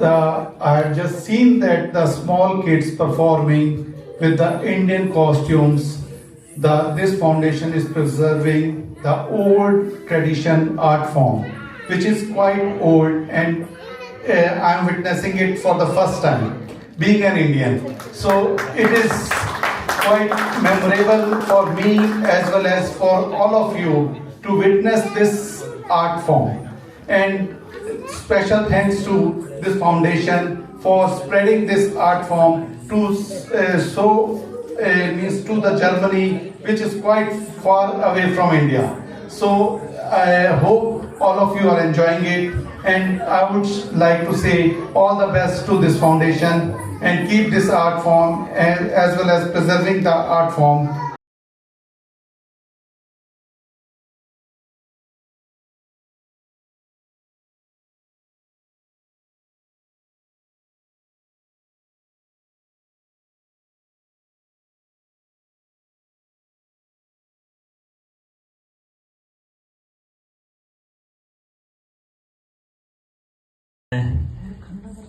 the I have just seen that the small kids performing with the Indian costumes. The this foundation is preserving the old tradition art form, which is quite old, and uh, I am witnessing it for the first time, being an Indian. So it is quite memorable for me as well as for all of you to witness this art form. And special thanks to this foundation for spreading this art form to uh, so uh, means to the Germany, which is quite far away from India. So I hope all of you are enjoying it, and I would like to say all the best to this foundation and keep this art form and as well as preserving the art form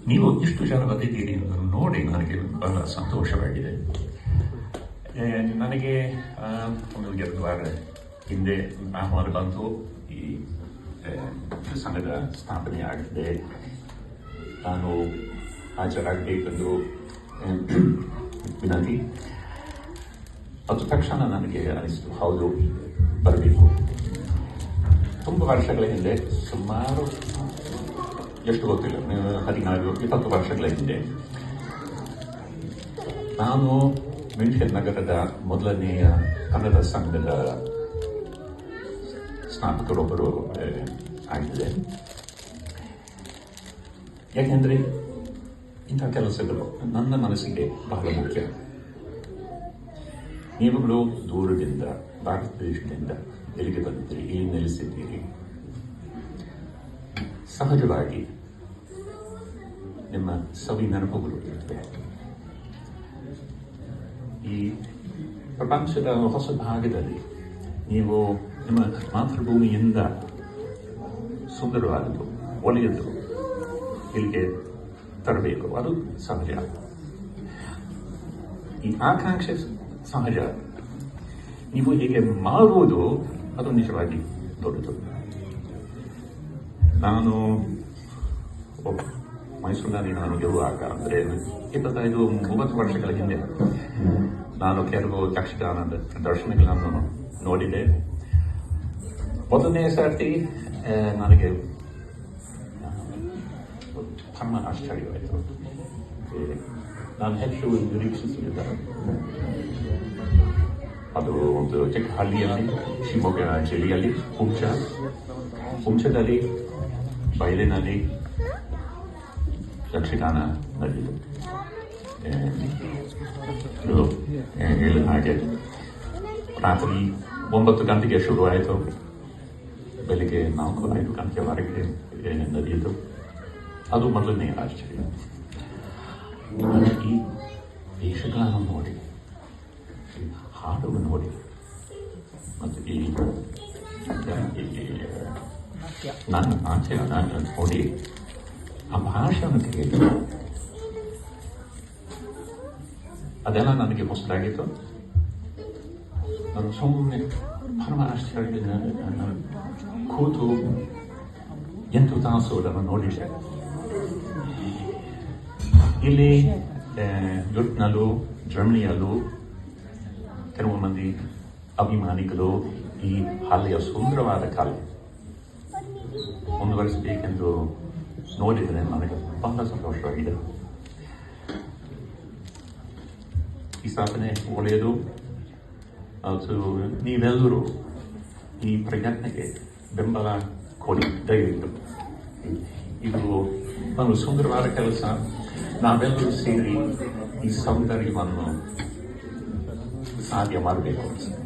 ನೀವು ಇಷ್ಟು ಜನ ಬಂದಿದ್ದೀರಿ ಅನ್ನೋದನ್ನು ನೋಡಿ ನನಗೆ ಬಹಳ ಸಂತೋಷವಾಗಿದೆ. ನನಗೆ ಒಂದು ಎರಡು ವಾರ ಹಿಂದೆ ಆಹ್ವಾನ ಬಂತು. ಈ ಸಂಘದ ಸ್ಥಾಪನೆ ಆಗಿದೆ. ನಾನು ಹಾಜರಾಗಬೇಕೆಂದು ವಿನಂತಿ. ಅದು ತಕ್ಷಣ ನನಗೆ ಅನಿಸ್ತು, ಹೌದು, ಬರಬೇಕು. ತುಂಬ ವರ್ಷಗಳ ಹಿಂದೆ ಸುಮಾರು ಎಷ್ಟು ಗೊತ್ತಿಲ್ಲ. ಹದಿನಾರು, ಇಪ್ಪತ್ತು ವರ್ಷಗಳ ಹಿಂದೆ ನಾನು ಮಿಂಟೆ ನಗರದ ಮೊದಲನೆಯ ಕನ್ನಡ ಸಂಘದ ಸ್ನಾತಕರೊಬ್ಬರು ಆಗಿದೆ ಯಾಕೆಂದರೆ ಇಂಥ ಕೆಲಸಗಳು ನನ್ನ ಮನಸ್ಸಿಗೆ ಬಹಳ ಮುಖ್ಯ. ನೀವುಗಳು ದೂರದಿಂದ, ಭಾರತ ದೇಶದಿಂದ ಎಲ್ಲಿಗೆ ಬಂದಿದ್ದೀರಿ ಇಲ್ಲಿ ನೆಲೆಸಿದ್ದೀರಿ? ಸಹಜವಾಗಿ ನಿಮ್ಮ ಸವಿ ನೆನಪುಗಳು ಇರುತ್ತವೆ. ಈ ಪ್ರಪಂಚದ ಹೊಸ ಭಾಗದಲ್ಲಿ ನೀವು ನಿಮ್ಮ ಮಾತೃಭೂಮಿಯಿಂದ ಸುಂದರವಾದದ್ದು ಒಲೆಯದ್ದು ಇಲ್ಲಿಗೆ ತರಬೇಕು. ಅದು ಸಹಜ. ಈ ಆಕಾಂಕ್ಷೆ ಸಹಜ. ನೀವು ಹೀಗೆ ಮಾಡುವುದು ಅದು ನಿಜವಾಗಿ ದೊಡ್ಡದು. ನಾನು ಮೈಸೂರಿನಲ್ಲಿ ನಾನು ಗೆಲ್ಲುವಾಗ ಅಂದರೆ ಇಪ್ಪತ್ತೈದು ಮೂವತ್ತು ವರ್ಷಗಳ ಹಿಂದೆ ನಾನು ಕೆಲವು ಯಕ್ಷಗಾನದ ದರ್ಶನಗಳನ್ನು ನೋಡಿದೆ. ಮೊದಲನೇ ಸರ್ತಿ ನನಗೆ ತಮ್ಮ ಆಶ್ಚರ್ಯವಾಯಿತು. ನಾನು ಹೆಚ್ಚು ನಿರೀಕ್ಷಿಸಲಿಲ್ಲ ಅದು ಒಂದು ಚಿಕ್ಕ ಹಳ್ಳಿಯಲ್ಲಿ ಶಿವಮೊಗ್ಗ ಜಿಲ್ಲೆಯಲ್ಲಿ ಹುಂಚ ಹುಂಚದಲ್ಲಿ ಬಯಲಿನಲ್ಲಿ ಯಕ್ಷಗಾನ ನಡೆಯಿತು ಹೇಳಿದ ಹಾಗೆ. ರಾತ್ರಿ ಒಂಬತ್ತು ಗಂಟೆಗೆ ಶುರುವಾಯಿತು. ಬೆಳಿಗ್ಗೆ ನಾಲ್ಕು ಐದು ಗಂಟೆವರೆಗೆ ನಡೆಯಿತು. ಅದು ಮೊದಲನೇ ಆಶ್ಚರ್ಯ. ಈ ವೇಷಗಳನ್ನು ನೋಡಿ ಹಾಡು ನೋಡಿ, ಮತ್ತು ಈ- ನನ್ನ ಆಚೆ ನಾನು ನೋಡಿ ಆ ಭಾಷಣ ಕೇಳಿ ಅದೆಲ್ಲ ನನಗೆ ಹೊಸದಾಗಿತ್ತು. ನಾನು ಸುಮ್ಮನೆ ಪರಮ ಆಶ್ಚರ್ಯ ನಾನು ಕೂತು ಎಂಟು ತಾಸು ಅದನ್ನು ನೋಡಿದೆ. ಇಲ್ಲಿ ಆ, ಜರ್ಮನಿಯಲ್ಲೂ ಕೆಲವು ಮಂದಿ ಅಭಿಮಾನಿಗಳು ಈ ಹಳೆಯ ಸುಂದರವಾದ ಕಲೆ ಮುಂದುವರಿಸಬೇಕೆಂದು ನೋಡಿದರೆ ನನಗೆ ಬಹಳ ಸಂತೋಷವಾಗಿದೆ. ಈ ಸಾಧನೆ ಒಳ್ಳೆಯದು. ಅದು ನೀವೆಲ್ಲರೂ ಈ ಪ್ರಯತ್ನಕ್ಕೆ ಬೆಂಬಲ ಕೊಡಿ, ದಯವಿಟ್ಟು. ಇದು ಒಂದು ಸುಂದರವಾದ ಕೆಲಸ. ನಾವೆಲ್ಲರೂ ಸೇರಿ ಈ ಸೌಂದರ್ಯವನ್ನು ಸಾಧ್ಯ ಮಾಡಬೇಕು.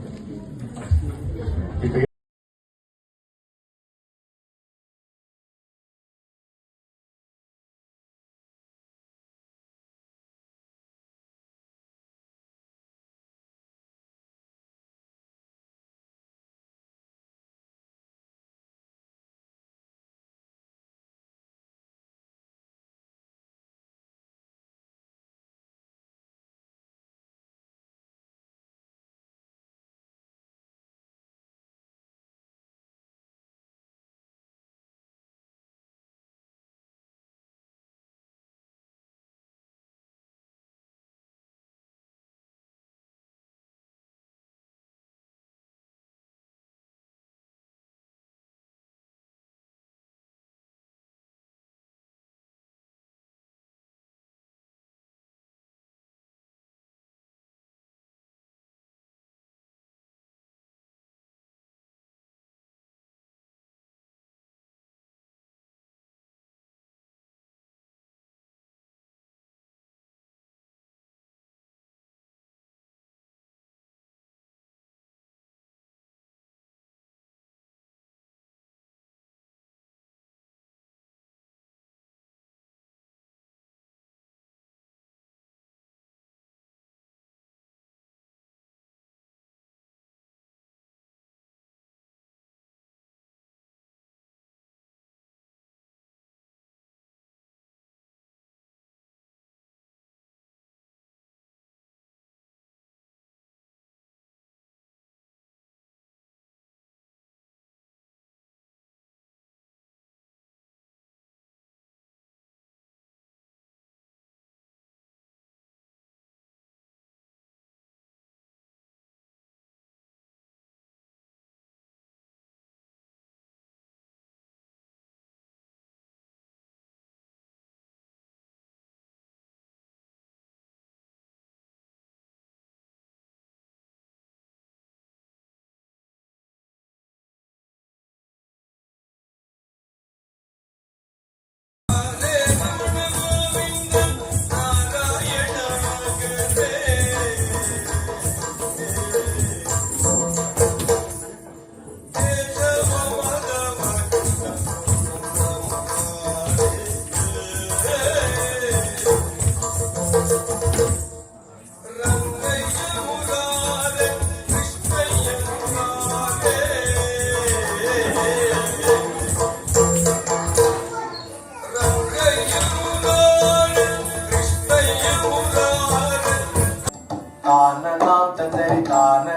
Americana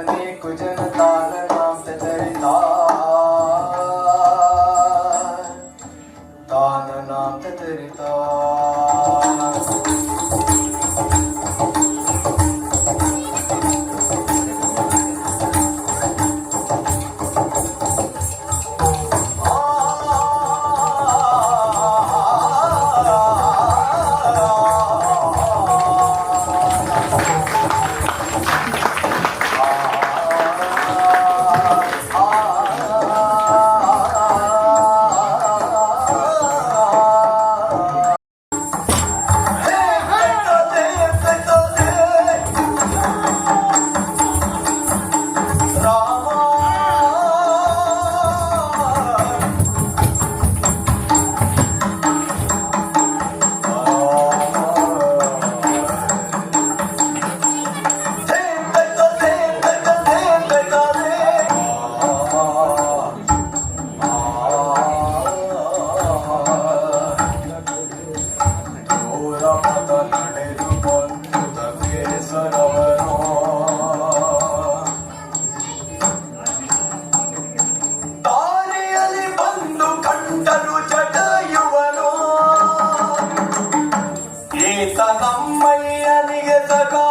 కంటలు జటయువను ఈత నమ్మయ్య నిగసగా